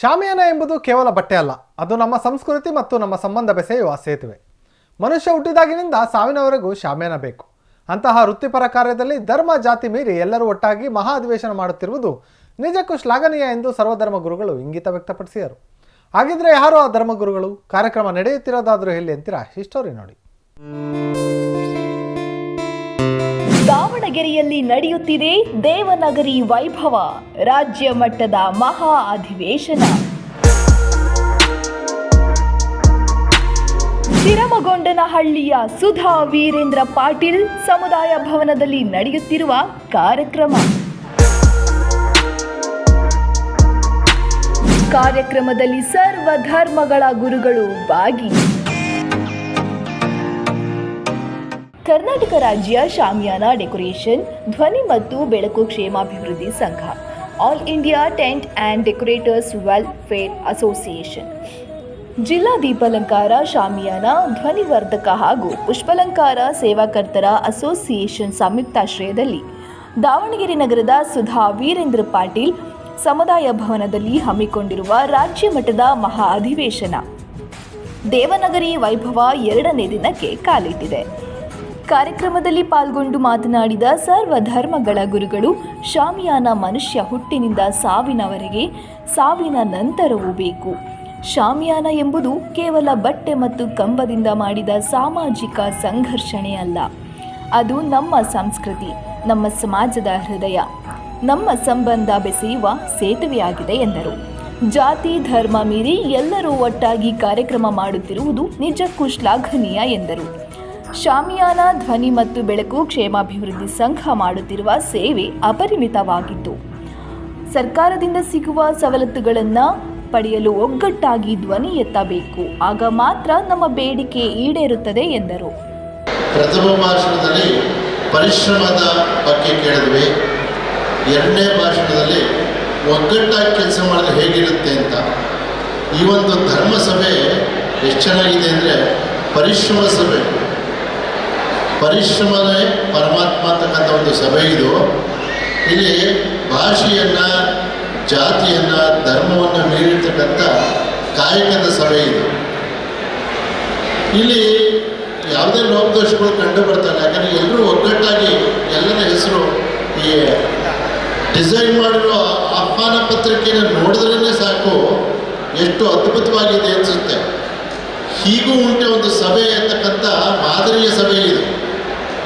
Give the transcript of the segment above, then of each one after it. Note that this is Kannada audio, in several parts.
ಶಾಮಿಯಾನ ಎಂಬುದು ಕೇವಲ ಬಟ್ಟೆ ಅಲ್ಲ. ಅದು ನಮ್ಮ ಸಂಸ್ಕೃತಿ ಮತ್ತು ನಮ್ಮ ಸಂಬಂಧ ಬೆಸೆಯುವ ಸೇತುವೆ. ಮನುಷ್ಯ ಹುಟ್ಟಿದಾಗಿನಿಂದ ಸಾವಿನವರೆಗೂ ಶಾಮಿಯಾನ ಬೇಕು. ಅಂತಹ ವೃತ್ತಿಪರ ಕಾರ್ಯದಲ್ಲಿ ಧರ್ಮ, ಜಾತಿ ಮೀರಿ ಎಲ್ಲರೂ ಒಟ್ಟಾಗಿ ಮಹಾ ಅಧಿವೇಶನ ಮಾಡುತ್ತಿರುವುದು ನಿಜಕ್ಕೂ ಶ್ಲಾಘನೀಯ ಎಂದು ಸರ್ವಧರ್ಮ ಗುರುಗಳು ಇಂಗಿತ ವ್ಯಕ್ತಪಡಿಸಿದರು. ಹಾಗಿದ್ರೆ ಯಾರು ಆ ಧರ್ಮಗುರುಗಳು ಕಾರ್ಯಕ್ರಮ ನಡೆಯುತ್ತಿರೋದಾದರೂ ಎಲ್ಲಿ ಅಂತೀರಾ? ಹಿಸ್ಟೋರಿ ನೋಡಿ. ದಾವಣಗೆರೆಯಲ್ಲಿ ನಡೆಯುತ್ತಿದೆ ದೇವನಗರಿ ವೈಭವ ರಾಜ್ಯ ಮಟ್ಟದ ಮಹಾ ಅಧಿವೇಶನ. ಸಿರಮಗೊಂಡನಹಳ್ಳಿಯ ಸುಧಾ ವೀರೇಂದ್ರ ಪಾಟೀಲ್ ಸಮುದಾಯ ಭವನದಲ್ಲಿ ನಡೆಯುತ್ತಿರುವ ಕಾರ್ಯಕ್ರಮ. ಕಾರ್ಯಕ್ರಮದಲ್ಲಿ ಸರ್ವ ಧರ್ಮಗಳ ಗುರುಗಳು ಭಾಗಿ. ಕರ್ನಾಟಕ ರಾಜ್ಯ ಶಾಮಿಯಾನ ಡೆಕೋರೇಷನ್, ಧ್ವನಿ ಮತ್ತು ಬೆಳಕು ಕ್ಷೇಮಾಭಿವೃದ್ಧಿ ಸಂಘ all India tent and decorators welfare association ಜಿಲ್ಲಾ ದೀಪಾಲಂಕಾರ ಶಾಮಿಯಾನ, ಧ್ವನಿವರ್ಧಕ ಹಾಗೂ ಪುಷ್ಪಲಂಕಾರ ಸೇವಾಕರ್ತರ ಅಸೋಸಿಯೇಷನ್ ಸಂಯುಕ್ತಾಶ್ರಯದಲ್ಲಿ ದಾವಣಗೆರೆ ನಗರದ ಸುಧಾ ವೀರೇಂದ್ರ ಪಾಟೀಲ್ ಸಮುದಾಯ ಭವನದಲ್ಲಿ ಹಮ್ಮಿಕೊಂಡಿರುವ ರಾಜ್ಯ ಮಟ್ಟದ ಮಹಾ ಅಧಿವೇಶನ. ದೇವನಗರಿ ವೈಭವ ಎರಡನೇ ದಿನಕ್ಕೆ ಕಾಲಿಟ್ಟಿದೆ. ಕಾರ್ಯಕ್ರಮದಲ್ಲಿ ಪಾಲ್ಗೊಂಡು ಮಾತನಾಡಿದ ಸರ್ವ ಧರ್ಮಗಳ ಗುರುಗಳು, ಶಾಮಿಯಾನ ಮನುಷ್ಯ ಹುಟ್ಟಿನಿಂದ ಸಾವಿನವರೆಗೆ ಸಾವಿನ ನಂತರವೂ ಬೇಕು. ಶಾಮಿಯಾನ ಎಂಬುದು ಕೇವಲ ಬಟ್ಟೆ ಮತ್ತು ಕಂಬದಿಂದ ಮಾಡಿದ ಸಾಮಾಜಿಕ ಸಂಘರ್ಷಣೆ ಅಲ್ಲ. ಅದು ನಮ್ಮ ಸಂಸ್ಕೃತಿ, ನಮ್ಮ ಸಮಾಜದ ಹೃದಯ. ನಮ್ಮ ಸಂಬಂಧ ಬೆಸೆಯುವ ಸೇತುವೆಯಾಗಿದೆ ಎಂದರು. ಜಾತಿ, ಧರ್ಮ ಮೀರಿ ಎಲ್ಲರೂ ಒಟ್ಟಾಗಿ ಕಾರ್ಯಕ್ರಮ ಮಾಡುತ್ತಿರುವುದು ನಿಜಕ್ಕೂ ಶ್ಲಾಘನೀಯ ಎಂದರು. ಶಾಮಿಯಾನ ಧ್ವನಿ ಮತ್ತು ಬೆಳಕು ಕ್ಷೇಮಾಭಿವೃದ್ಧಿ ಸಂಘ ಮಾಡುತ್ತಿರುವ ಸೇವೆ ಅಪರಿಮಿತವಾಗಿತ್ತು. ಸರ್ಕಾರದಿಂದ ಸಿಗುವ ಸವಲತ್ತುಗಳನ್ನು ಪಡೆಯಲು ಒಗ್ಗಟ್ಟಾಗಿ ಧ್ವನಿ ಎತ್ತಬೇಕು. ಆಗ ಮಾತ್ರ ನಮ್ಮ ಬೇಡಿಕೆ ಈಡೇರುತ್ತದೆ ಎಂದರು. ಪ್ರಥಮ ಭಾಷಣದಲ್ಲಿ ಪರಿಶ್ರಮದ ಬಗ್ಗೆ ಕೇಳಿದ್ವಿ. ಎರಡನೇ ಭಾಷಣದಲ್ಲಿ ಒಗ್ಗಟ್ಟಾಗಿ ಕೆಲಸ ಮಾಡಿದ್ರೆ ಹೇಗಿರುತ್ತೆ ಅಂತ. ಈ ಒಂದು ಧರ್ಮ ಸಭೆ ಎಷ್ಟು ಚೆನ್ನಾಗಿದೆ ಅಂದರೆ ಪರಿಶ್ರಮ ಸಭೆ. ಪರಿಶ್ರಮವೇ ಪರಮಾತ್ಮ ಅಂತಕ್ಕಂಥ ಒಂದು ಸಭೆ ಇದು. ಇಲ್ಲಿ ಭಾಷೆಯನ್ನು, ಜಾತಿಯನ್ನು, ಧರ್ಮವನ್ನು ಮೀರಿರ್ತಕ್ಕಂಥ ಕಾಯಕದ ಸಭೆ ಇದು. ಇಲ್ಲಿ ಯಾವುದೇ ಲೋಪದೋಷಗಳು ಕಂಡು ಬರ್ತಾರೆ ಯಾಕಂದರೆ ಎಲ್ಲರೂ ಒಗ್ಗಟ್ಟಾಗಿ ಎಲ್ಲರ ಹೆಸರು ಈ ಡಿಸೈನ್ ಮಾಡಿರೋ ಆಹ್ವಾನ ಪತ್ರಿಕೆಯನ್ನು ನೋಡಿದ್ರೇ ಸಾಕು. ಎಷ್ಟು ಅದ್ಭುತವಾಗಿದೆ ಅನಿಸುತ್ತೆ. ಹೀಗೂ ಉಂಟೆ ಒಂದು ಸಭೆ ಅಂತಕ್ಕಂಥ ಮಾದರಿಯ ಸಭೆ ಇದು.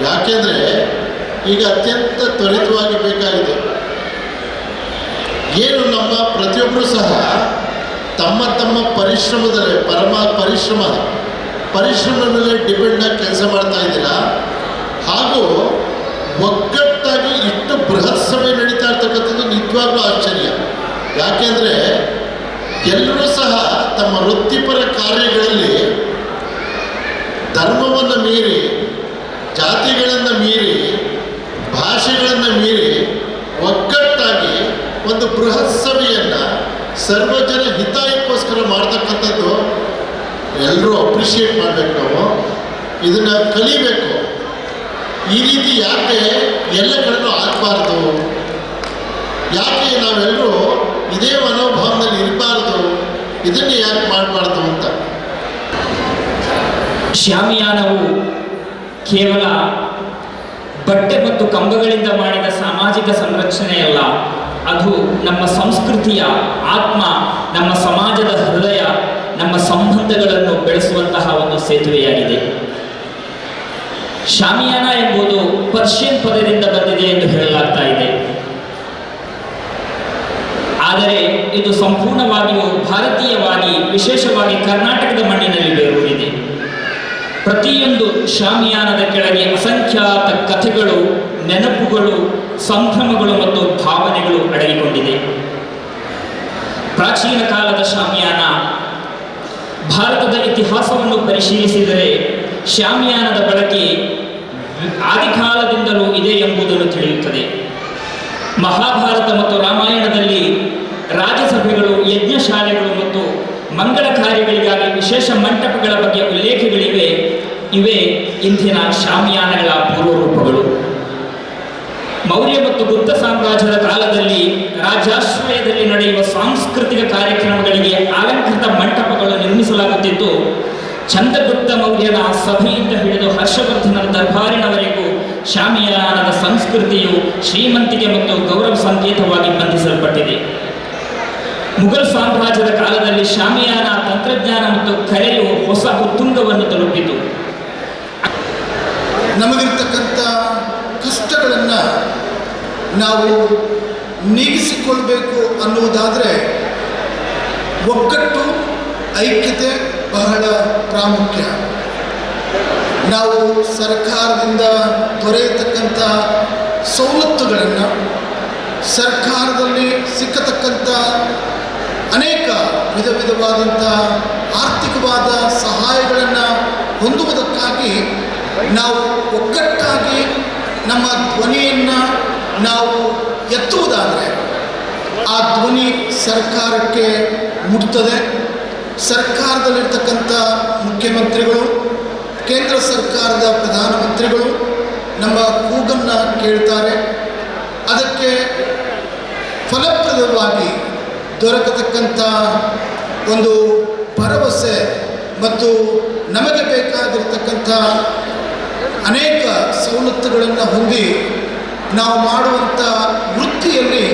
ಯಾಕೆಂದರೆ ಈಗ ಅತ್ಯಂತ ತ್ವರಿತವಾಗಿ ಬೇಕಾಗಿದೆ. ಏನು ನಮ್ಮ ಪ್ರತಿಯೊಬ್ಬರು ಸಹ ತಮ್ಮ ತಮ್ಮ ಪರಿಶ್ರಮದಲ್ಲಿ, ಪರಮ ಪರಿಶ್ರಮ, ಪರಿಶ್ರಮದ ಮೇಲೆ ಡಿಪೆಂಡ್ ಆಗಿ ಕೆಲಸ ಮಾಡ್ತಾ ಇದ್ದೀರಾ? ಹಾಗೂ ಒಗ್ಗಟ್ಟಾಗಿ ಇಷ್ಟು ಬೃಹತ್ ಸಭೆ ನಡೀತಾ ಇರ್ತಕ್ಕಂಥದ್ದು ನಿಜವಾಗ್ಲೂ ಆಶ್ಚರ್ಯ. ಯಾಕೆಂದರೆ ಎಲ್ಲರೂ ಸಹ ತಮ್ಮ ವೃತ್ತಿಪರ ಕಾರ್ಯಗಳಲ್ಲಿ ಧರ್ಮವನ್ನು ಮೀರಿ ಜಾತಿಗಳನ್ನು ಮೀರಿ, ಭಾಷೆಗಳನ್ನು ಮೀರಿ ಒಗ್ಗಟ್ಟಾಗಿ ಒಂದು ಬೃಹತ್ ಸಭೆಯನ್ನು ಸರ್ವಜನ ಹಿತಾಯಕ್ಕೋಸ್ಕರ ಮಾಡ್ತಕ್ಕಂಥದ್ದು ಎಲ್ಲರೂ ಅಪ್ರಿಷಿಯೇಟ್ ಮಾಡಬೇಕು ನಾವು. ಇದನ್ನು ಕಲಿಬೇಕು. ಈ ರೀತಿ ಯಾಕೆ ಎಲ್ಲ ಕಡೆನೂ ಆಗಬಾರ್ದು? ಯಾಕೆ ನಾವೆಲ್ಲರೂ ಇದೇ ಮನೋಭಾವದಲ್ಲಿ ಇರಬಾರ್ದು? ಇದನ್ನು ಯಾಕೆ ಮಾಡಬಾರ್ದು ಅಂತ? ಶಾಮಿಯಾನವು ಕೇವಲ ಬಟ್ಟೆ ಮತ್ತು ಕಂಬಗಳಿಂದ ಮಾಡಿದ ಸಾಮಾಜಿಕ ಸಂರಕ್ಷಣೆಯಲ್ಲ, ಅದು ನಮ್ಮ ಸಂಸ್ಕೃತಿಯ ಆತ್ಮ, ನಮ್ಮ ಸಮಾಜದ ಹೃದಯ, ನಮ್ಮ ಸಂಬಂಧಗಳನ್ನು ಬೆಳೆಸುವಂತಹ ಒಂದು ಸೇತುವೆಯಾಗಿದೆ. ಶಾಮಿಯಾನ ಎಂಬುದು ಪರ್ಷಿಯನ್ ಪದದಿಂದ ಬಂದಿದೆ ಎಂದು ಹೇಳಲಾಗ್ತಾ ಇದೆ. ಆದರೆ ಇದು ಸಂಪೂರ್ಣವಾಗಿಯೂ ಭಾರತೀಯವಾಗಿ, ವಿಶೇಷವಾಗಿ ಕರ್ನಾಟಕದ ಮಣ್ಣಿನಲ್ಲಿ ಬೇರೂರಿದೆ. ಪ್ರತಿಯೊಂದು ಶಾಮಿಯಾನದ ಕೆಳಗೆ ಅಸಂಖ್ಯಾತ ಕಥೆಗಳು, ನೆನಪುಗಳು, ಸಂಭ್ರಮಗಳು ಮತ್ತು ಭಾವನೆಗಳು ಅಡಗಿಕೊಂಡಿದೆ. ಪ್ರಾಚೀನ ಕಾಲದ ಶಾಮಿಯಾನ ಭಾರತದ ಇತಿಹಾಸವನ್ನು ಪರಿಶೀಲಿಸಿದರೆ ಶಾಮಿಯಾನದ ಬಳಕೆ ಆದಿಕಾಲದಿಂದಲೂ ಇದೆ ಎಂಬುದನ್ನು ತಿಳಿಯುತ್ತದೆ. ಮಹಾಭಾರತ ಮತ್ತು ರಾಮಾಯಣದಲ್ಲಿ ರಾಜಸಭೆಗಳು ಯಜ್ಞಶಾಲೆಗಳು ಮತ್ತು ಮಂಗಳ ಕಾರ್ಯಗಳಿಗಾಗಿ ವಿಶೇಷ ಮಂಟಪಗಳ ಬಗ್ಗೆ ಉಲ್ಲೇಖಗಳಿವೆ. ಇವೇ ಇಂದಿನ ಶಾಮಿಯಾನಗಳ ಪೂರ್ವರೂಪಗಳು. ಮೌರ್ಯ ಮತ್ತು ಗುಪ್ತ ಸಾಮ್ರಾಜ್ಯದ ಕಾಲದಲ್ಲಿ ರಾಜಾಶ್ರಯದಲ್ಲಿ ನಡೆಯುವ ಸಾಂಸ್ಕೃತಿಕ ಕಾರ್ಯಕ್ರಮಗಳಿಗೆ ಅಲಂಕೃತ ಮಂಟಪಗಳು ನಿರ್ಮಿಸಲಾಗುತ್ತಿದ್ದು ಚಂದ್ರಗುಪ್ತ ಮೌರ್ಯನ ಸಭೆಯಿಂದ ಹಿಡಿದು ಹರ್ಷವರ್ಧನರ ದರ್ಬಾರಿನವರೆಗೂ ಶಾಮಿಯಾನದ ಸಂಸ್ಕೃತಿಯು ಶ್ರೀಮಂತಿಕೆ ಮತ್ತು ಗೌರವ ಸಂಕೇತವಾಗಿ ಬಂಧಿಸಲ್ಪಟ್ಟಿದೆ. ಮುಘಲ್ ಸಾಮ್ರಾಜ್ಯದ ಕಾಲದಲ್ಲಿ ಶಾಮಿಯಾನ ತಂತ್ರಜ್ಞಾನ ಮತ್ತು ಕಲೆಯು ಹೊಸ ಉತ್ತುಂಗವನ್ನು ತಲುಪಿತು. ನಮಗಿರ್ತಕ್ಕಂಥ ಕಷ್ಟಗಳನ್ನು ನಾವು ನೀಗಿಸಿಕೊಳ್ಬೇಕು ಅನ್ನುವುದಾದರೆ ಒಗ್ಗಟ್ಟು, ಐಕ್ಯತೆ ಬಹಳ ಪ್ರಾಮುಖ್ಯ. ನಾವು ಸರ್ಕಾರದಿಂದ ದೊರೆಯತಕ್ಕಂಥ ಸವಲತ್ತುಗಳನ್ನು, ಸರ್ಕಾರದಲ್ಲಿ ಸಿಕ್ಕತಕ್ಕಂಥ ಅನೇಕ ವಿಧ ವಿಧವಾದಂಥ ಆರ್ಥಿಕವಾದ ಸಹಾಯಗಳನ್ನು ಹೊಂದುವುದಕ್ಕಾಗಿ ನಾವು ಒಗ್ಗಟ್ಟಾಗಿ ನಮ್ಮ ಧ್ವನಿಯನ್ನು ನಾವು ಎತ್ತುವುದಾದರೆ ಆ ಧ್ವನಿ ಸರ್ಕಾರಕ್ಕೆ ಮುಟ್ತದೆ. ಸರ್ಕಾರದಲ್ಲಿರ್ತಕ್ಕಂಥ ಮುಖ್ಯಮಂತ್ರಿಗಳು, ಕೇಂದ್ರ ಸರ್ಕಾರದ ಪ್ರಧಾನಮಂತ್ರಿಗಳು ನಮ್ಮ ಕೂಗನ್ನು ಕೇಳ್ತಾರೆ. ಅದಕ್ಕೆ ಫಲಪ್ರದವಾಗಿ ದೊರಕತಕ್ಕಂಥ ಒಂದು ಭರವಸೆ ಮತ್ತು ನಮಗೆ ಬೇಕಾಗಿರ್ತಕ್ಕಂಥ ಅನೇಕ ಸವಲತ್ತುಗಳನ್ನು ಹೊಂದಿ ನಾವು ಮಾಡುವಂಥ ವೃತ್ತಿಯಲ್ಲಿ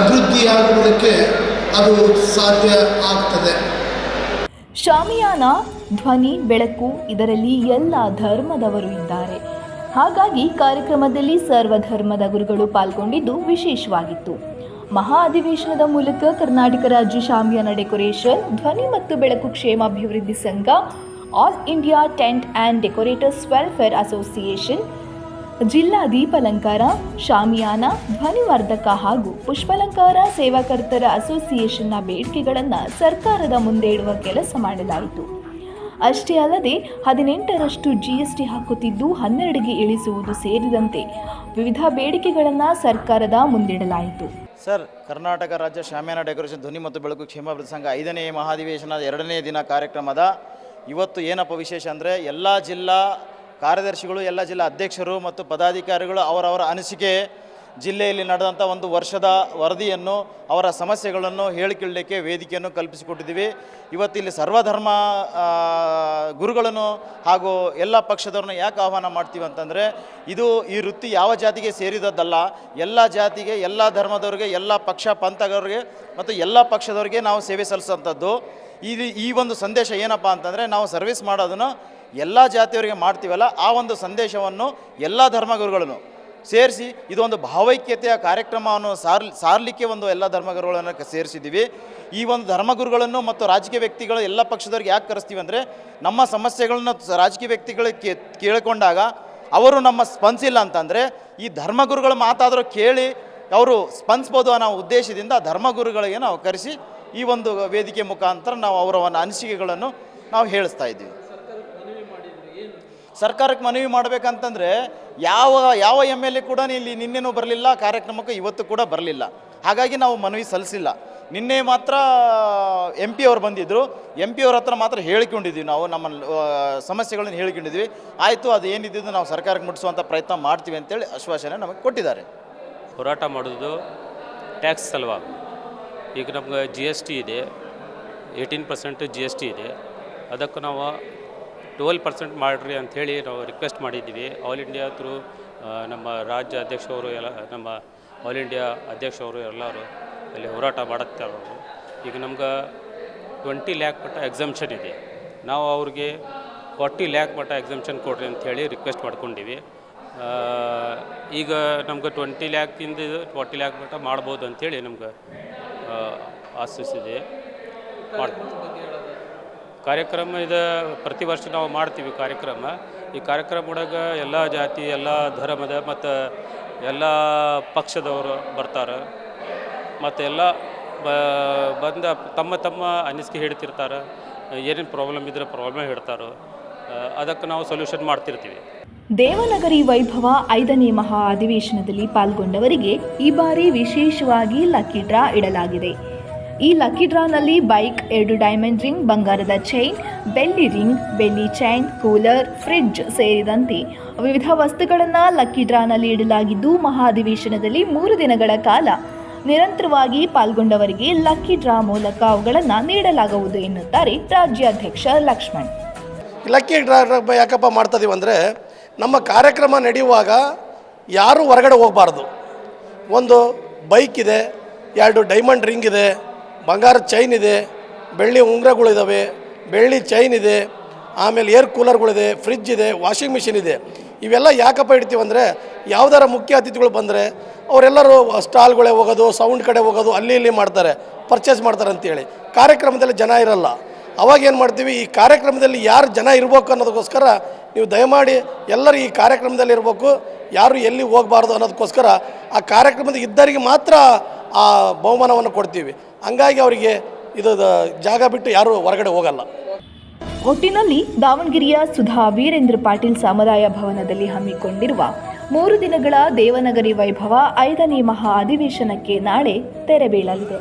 ಅಭಿವೃದ್ಧಿಯಾಗುವುದಕ್ಕೆ ಅದು ಸಾಧ್ಯ ಆಗ್ತದೆ. ಶಾಮಿಯಾನ, ಧ್ವನಿ, ಬೆಳಕು ಇದರಲ್ಲಿ ಎಲ್ಲ ಧರ್ಮದವರು ಇದ್ದಾರೆ. ಹಾಗಾಗಿ ಕಾರ್ಯಕ್ರಮದಲ್ಲಿ ಸರ್ವಧರ್ಮದ ಗುರುಗಳು ಪಾಲ್ಗೊಂಡಿದ್ದು ವಿಶೇಷವಾಗಿತ್ತು. ಮಹಾ ಅಧಿವೇಶನದ ಮೂಲಕ ಕರ್ನಾಟಕ ರಾಜ್ಯ ಶಾಮಿಯಾನ ಡೆಕೋರೇಷನ್, ಧ್ವನಿ ಮತ್ತು ಬೆಳಕು ಕ್ಷೇಮಾಭಿವೃದ್ಧಿ ಸಂಘ all India tent and decorators welfare association ಜಿಲ್ಲಾ ದೀಪಾಲಂಕಾರ ಶಾಮಿಯಾನ ಧ್ವನಿವರ್ಧಕ ಹಾಗೂ ಪುಷ್ಪಾಲಂಕಾರ ಸೇವಾಕರ್ತರ ಅಸೋಸಿಯೇಷನ್ನ ಬೇಡಿಕೆಗಳನ್ನು ಸರ್ಕಾರದ ಮುಂದೆ ಇಡುವ ಕೆಲಸ ಮಾಡಲಾಯಿತು. ಅಷ್ಟೇ ಅಲ್ಲದೆ, ಹದಿನೆಂಟರಷ್ಟು ಜಿ ಎಸ್ ಟಿ ಹಾಕುತ್ತಿದ್ದು ಹನ್ನೆರಡಿಗೆ ಇಳಿಸುವುದು ಸೇರಿದಂತೆ ವಿವಿಧ ಬೇಡಿಕೆಗಳನ್ನು ಸರ್ಕಾರದ ಮುಂದಿಡಲಾಯಿತು. ಸರ್, ಕರ್ನಾಟಕ ರಾಜ್ಯ ಶಾಮಿಯಾನ ಡೆಕೋರೇಷನ್ ಧ್ವನಿ ಮತ್ತು ಬೆಳಕು ಕ್ಷೇಮಾಭಿವೃದ್ಧಿ ಸಂಘ ಐದನೇ ಮಹಾಧಿವೇಶನದ ಎರಡನೇ ದಿನ ಕಾರ್ಯಕ್ರಮದ ಇವತ್ತು ಏನಪ್ಪ ವಿಶೇಷ ಅಂದರೆ ಎಲ್ಲ ಜಿಲ್ಲಾ ಕಾರ್ಯದರ್ಶಿಗಳು, ಎಲ್ಲ ಜಿಲ್ಲಾ ಅಧ್ಯಕ್ಷರು ಮತ್ತು ಪದಾಧಿಕಾರಿಗಳು ಅವರವರ ಅನಿಸಿಕೆ, ಜಿಲ್ಲೆಯಲ್ಲಿ ನಡೆದಂಥ ಒಂದು ವರ್ಷದ ವರದಿಯನ್ನು, ಅವರ ಸಮಸ್ಯೆಗಳನ್ನು ಹೇಳಿಕೊಳ್ಳಲಿಕ್ಕೆ ವೇದಿಕೆಯನ್ನು ಕಲ್ಪಿಸಿಕೊಟ್ಟಿದ್ದೀವಿ. ಇವತ್ತು ಇಲ್ಲಿ ಸರ್ವಧರ್ಮ ಗುರುಗಳನ್ನು ಹಾಗೂ ಎಲ್ಲ ಪಕ್ಷದವ್ರನ್ನ ಯಾಕೆ ಆಹ್ವಾನ ಮಾಡ್ತೀವಿ ಅಂತಂದರೆ, ಇದು ಈ ವೃತ್ತಿ ಯಾವ ಜಾತಿಗೆ ಸೇರಿದದ್ದಲ್ಲ, ಎಲ್ಲ ಜಾತಿಗೆ, ಎಲ್ಲ ಧರ್ಮದವ್ರಿಗೆ, ಎಲ್ಲ ಪಕ್ಷ ಪಂಥದವ್ರಿಗೆ ಮತ್ತು ಎಲ್ಲ ಪಕ್ಷದವ್ರಿಗೆ ನಾವು ಸೇವೆ ಸಲ್ಲಿಸೋಂಥದ್ದು. ಇದು ಈ ಒಂದು ಸಂದೇಶ ಏನಪ್ಪ ಅಂತಂದರೆ ನಾವು ಸರ್ವಿಸ್ ಮಾಡೋದನ್ನು ಎಲ್ಲ ಜಾತಿಯವರಿಗೆ ಮಾಡ್ತೀವಲ್ಲ, ಆ ಒಂದು ಸಂದೇಶವನ್ನು ಎಲ್ಲ ಧರ್ಮಗುರುಗಳನ್ನು ಸೇರಿಸಿ ಇದೊಂದು ಭಾವೈಕ್ಯತೆಯ ಕಾರ್ಯಕ್ರಮವನ್ನು ಸಾರ್ ಸಾರಲಿಕ್ಕೆ ಒಂದು ಎಲ್ಲ ಧರ್ಮಗುರುಗಳನ್ನು ಸೇರಿಸಿದ್ದೀವಿ. ಈ ಒಂದು ಧರ್ಮಗುರುಗಳನ್ನು ಮತ್ತು ರಾಜಕೀಯ ವ್ಯಕ್ತಿಗಳು ಎಲ್ಲ ಪಕ್ಷದವ್ರಿಗೆ ಯಾಕೆ ಕರೆಸ್ತೀವಿ ಅಂದರೆ, ನಮ್ಮ ಸಮಸ್ಯೆಗಳನ್ನ ರಾಜಕೀಯ ವ್ಯಕ್ತಿಗಳು ಕೇ ಕೇಳಿಕೊಂಡಾಗ ಅವರು ನಮ್ಮ ಸ್ಪಂದಿಸಿಲ್ಲ ಅಂತಂದರೆ, ಈ ಧರ್ಮಗುರುಗಳು ಮಾತಾದರೂ ಕೇಳಿ ಅವರು ಸ್ಪಂದಿಸ್ಬೋದು ಅನ್ನೋ ಉದ್ದೇಶದಿಂದ ಧರ್ಮಗುರುಗಳಿಗೆ ನಾವು ಕರೆಸಿ ಈ ಒಂದು ವೇದಿಕೆ ಮುಖಾಂತರ ನಾವು ಅವರ ಒಂದು ಅನಿಸಿಕೆಗಳನ್ನು ನಾವು ಹೇಳಿಸ್ತಾ ಇದ್ದೀವಿ. ಸರ್ಕಾರಕ್ಕೆ ಮನವಿ ಮಾಡಬೇಕಂತಂದರೆ ಯಾವ ಯಾವ ಎಂ ಎಲ್ ಎ ಕೂಡ ಇಲ್ಲಿ ನಿನ್ನೆನೂ ಬರಲಿಲ್ಲ, ಕಾರ್ಯಕ್ರಮಕ್ಕೆ ಇವತ್ತು ಕೂಡ ಬರಲಿಲ್ಲ. ಹಾಗಾಗಿ ನಾವು ಮನವಿ ಸಲ್ಲಿಸಿಲ್ಲ. ನಿನ್ನೆ ಮಾತ್ರ ಎಂ ಪಿ ಅವರು ಬಂದಿದ್ದರು ಎಂ ಪಿ ಅವ್ರ ಹತ್ರ ಮಾತ್ರ ಹೇಳಿಕೊಂಡಿದ್ದೀವಿ ನಾವು, ನಮ್ಮ ಸಮಸ್ಯೆಗಳನ್ನು ಹೇಳಿಕೊಂಡಿದ್ವಿ ಆಯಿತು, ಅದು ಏನಿದ್ದು ನಾವು ಸರ್ಕಾರಕ್ಕೆ ಮುಟ್ಟಿಸುವಂಥ ಪ್ರಯತ್ನ ಮಾಡ್ತೀವಿ ಅಂತೇಳಿ ಆಶ್ವಾಸನೆ ನಮಗೆ ಕೊಟ್ಟಿದ್ದಾರೆ. ಹೋರಾಟ ಮಾಡೋದು ಟ್ಯಾಕ್ಸ್ ಸಲುವಾಗಿ ಈಗ ನಮ್ಗೆ ಜಿ ಎಸ್ ಟಿ ಇದೆ. Eighteen percent G S T ಇದೆ. ಅದಕ್ಕೆ ನಾವು ಟ್ವೆಲ್ ಪರ್ಸೆಂಟ್ ಮಾಡಿರಿ ಅಂಥೇಳಿ ನಾವು ರಿಕ್ವೆಸ್ಟ್ ಮಾಡಿದ್ದೀವಿ. ಆಲ್ ಇಂಡಿಯಾ ಥ್ರೂ ನಮ್ಮ ರಾಜ್ಯ ಅಧ್ಯಕ್ಷವರು ಎಲ್ಲ, ನಮ್ಮ ಆಲ್ ಇಂಡಿಯಾ ಅಧ್ಯಕ್ಷವರು ಎಲ್ಲರೂ ಅಲ್ಲಿ ಹೋರಾಟ ಮಾಡುತ್ತಾರೆ ಅವರು. ಈಗ ನಮ್ಗೆ ಟ್ವೆಂಟಿ ಲ್ಯಾಕ್ ಮಟ್ಟ ಎಕ್ಸಮ್ಷನ್ ಇದೆ. ನಾವು ಅವ್ರಿಗೆ ಫಾರ್ಟಿ ಲ್ಯಾಕ್ ಮಟ್ಟ ಎಕ್ಸಮ್ಷನ್ ಕೊಡ್ರಿ ಅಂಥೇಳಿ ರಿಕ್ವೆಸ್ಟ್ ಮಾಡ್ಕೊಂಡಿವಿ. ಈಗ ನಮ್ಗೆ ಟ್ವೆಂಟಿ ಲ್ಯಾಕಿಂದ ಫಾರ್ಟಿ ಲ್ಯಾಕ್ ಮಟ್ಟ ಮಾಡ್ಬೋದು ಅಂಥೇಳಿ ನಮ್ಗೆ ಆಶಿಸಿದೆ ಮಾಡ್ತೀವಿ. ಕಾರ್ಯಕ್ರಮ ಇದು ಪ್ರತಿ ವರ್ಷ ನಾವು ಮಾಡ್ತೀವಿ ಕಾರ್ಯಕ್ರಮ. ಈ ಕಾರ್ಯಕ್ರಮ ಒಳಗೆ ಎಲ್ಲ ಜಾತಿ ಎಲ್ಲ ಧರ್ಮದ ಮತ್ತು ಎಲ್ಲ ಪಕ್ಷದವರು ಬರ್ತಾರೆ. ಮತ್ತು ಎಲ್ಲ ಬ ಬಂದ ತಮ್ಮ ತಮ್ಮ ಅನಿಸಿಕೆ ಹೇಳ್ತಿರ್ತಾರೆ. ಏನೇನು ಪ್ರಾಬ್ಲಮ್ ಇದ್ರೆ ಪ್ರಾಬ್ಲಮ್ ಹೇಳ್ತಾರೋ. ಅದಕ್ಕೆ ನಾವು ಸೊಲ್ಯೂಷನ್ ಮಾಡ್ತಿರ್ತೀವಿ. ದೇವನಗರಿ ವೈಭವ ಐದನೇ ಮಹಾ ಅಧಿವೇಶನದಲ್ಲಿ ಪಾಲ್ಗೊಂಡವರಿಗೆ ಈ ಬಾರಿ ವಿಶೇಷವಾಗಿ ಲಕ್ಕಿ ಡ್ರಾ ಇಡಲಾಗಿದೆ. ಈ ಲಕ್ಕಿ ಡ್ರಾನಲ್ಲಿ ಬೈಕ್, ಎರಡು ಡೈಮಂಡ್ ರಿಂಗ್, ಬಂಗಾರದ ಚೈನ್, ಬೆಳ್ಳಿ ರಿಂಗ್, ಬೆಳ್ಳಿ ಚೈನ್, ಕೂಲರ್, ಫ್ರಿಡ್ಜ್ ಸೇರಿದಂತೆ ವಿವಿಧ ವಸ್ತುಗಳನ್ನು ಲಕ್ಕಿ ಡ್ರಾನಲ್ಲಿ ಇಡಲಾಗಿದ್ದು, ಮಹಾ ಅಧಿವೇಶನದಲ್ಲಿ ಮೂರು ದಿನಗಳ ಕಾಲ ನಿರಂತರವಾಗಿ ಪಾಲ್ಗೊಂಡವರಿಗೆ ಲಕ್ಕಿ ಡ್ರಾ ಮೂಲಕ ಅವುಗಳನ್ನು ನೀಡಲಾಗುವುದು ಎನ್ನುತ್ತಾರೆ ರಾಜ್ಯಾಧ್ಯಕ್ಷ ಲಕ್ಷ್ಮಣ್. ಲಕ್ಕಿ ಡ್ರಾ ಯಾಕಪ್ಪ ಮಾಡ್ತಾ ಅಂದರೆ ನಮ್ಮ ಕಾರ್ಯಕ್ರಮ ನಡೆಯುವಾಗ ಯಾರೂ ಹೊರಗಡೆ ಹೋಗಬಾರ್ದು. ಒಂದು ಬೈಕ್ ಇದೆ, ಎರಡು ಡೈಮಂಡ್ ರಿಂಗ್ ಇದೆ, ಬಂಗಾರ ಚೈನ್ ಇದೆ, ಬೆಳ್ಳಿ ಉಂಗ್ರಗಳಿದ್ದಾವೆ ಬೆಳ್ಳಿ ಚೈನ್ ಇದೆ, ಆಮೇಲೆ ಏರ್ ಕೂಲರ್ಗಳಿದೆ ಫ್ರಿಜ್ ಇದೆ, ವಾಷಿಂಗ್ ಮಿಷಿನ್ ಇದೆ. ಇವೆಲ್ಲ ಯಾಕಪ್ಪ ಇಡ್ತೀವಿ ಅಂದರೆ ಯಾವ್ದಾರ ಮುಖ್ಯ ಅತಿಥಿಗಳು ಬಂದರೆ ಅವರೆಲ್ಲರೂ ಸ್ಟಾಲ್ಗಳೇ ಹೋಗೋದು, ಸೌಂಡ್ ಕಡೆ ಹೋಗೋದು, ಅಲ್ಲಿ ಇಲ್ಲಿ ಮಾಡ್ತಾರೆ, ಪರ್ಚೇಸ್ ಮಾಡ್ತಾರೆ ಅಂತೇಳಿ. ಕಾರ್ಯಕ್ರಮದಲ್ಲಿ ಜನ ಇರಲ್ಲ. ಅವಾಗ ಏನು ಮಾಡ್ತೀವಿ, ಈ ಕಾರ್ಯಕ್ರಮದಲ್ಲಿ ಯಾರು ಜನ ಇರಬೇಕು ಅನ್ನೋದಕ್ಕೋಸ್ಕರ ನೀವು ದಯಮಾಡಿ ಎಲ್ಲರೂ ಈ ಕಾರ್ಯಕ್ರಮದಲ್ಲಿ ಇರಬೇಕು, ಯಾರು ಎಲ್ಲಿ ಹೋಗಬಾರ್ದು ಅನ್ನೋದಕ್ಕೋಸ್ಕರ ಆ ಕಾರ್ಯಕ್ರಮದ ಇದ್ದರಿಗೆ ಮಾತ್ರ ಆ ಬಹುಮಾನವನ್ನು ಕೊಡ್ತೀವಿ. ಹಂಗಾಗಿ ಅವರಿಗೆ ಇದು ಜಾಗ ಬಿಟ್ಟು ಯಾರು ಹೊರಗಡೆ ಹೋಗಲ್ಲ. ಒಟ್ಟಿನಲ್ಲಿ ದಾವಣಗೆರೆಯ ಸುಧಾ ವೀರೇಂದ್ರ ಪಾಟೀಲ್ ಸಮುದಾಯ ಭವನದಲ್ಲಿ ಹಮ್ಮಿಕೊಂಡಿರುವ ಮೂರು ದಿನಗಳ ದೇವನಗರಿ ವೈಭವ ಐದನೇ ಮಹಾ ಅಧಿವೇಶನಕ್ಕೆ ನಾಳೆ ತೆರೆ ಬೀಳಲಿದೆ.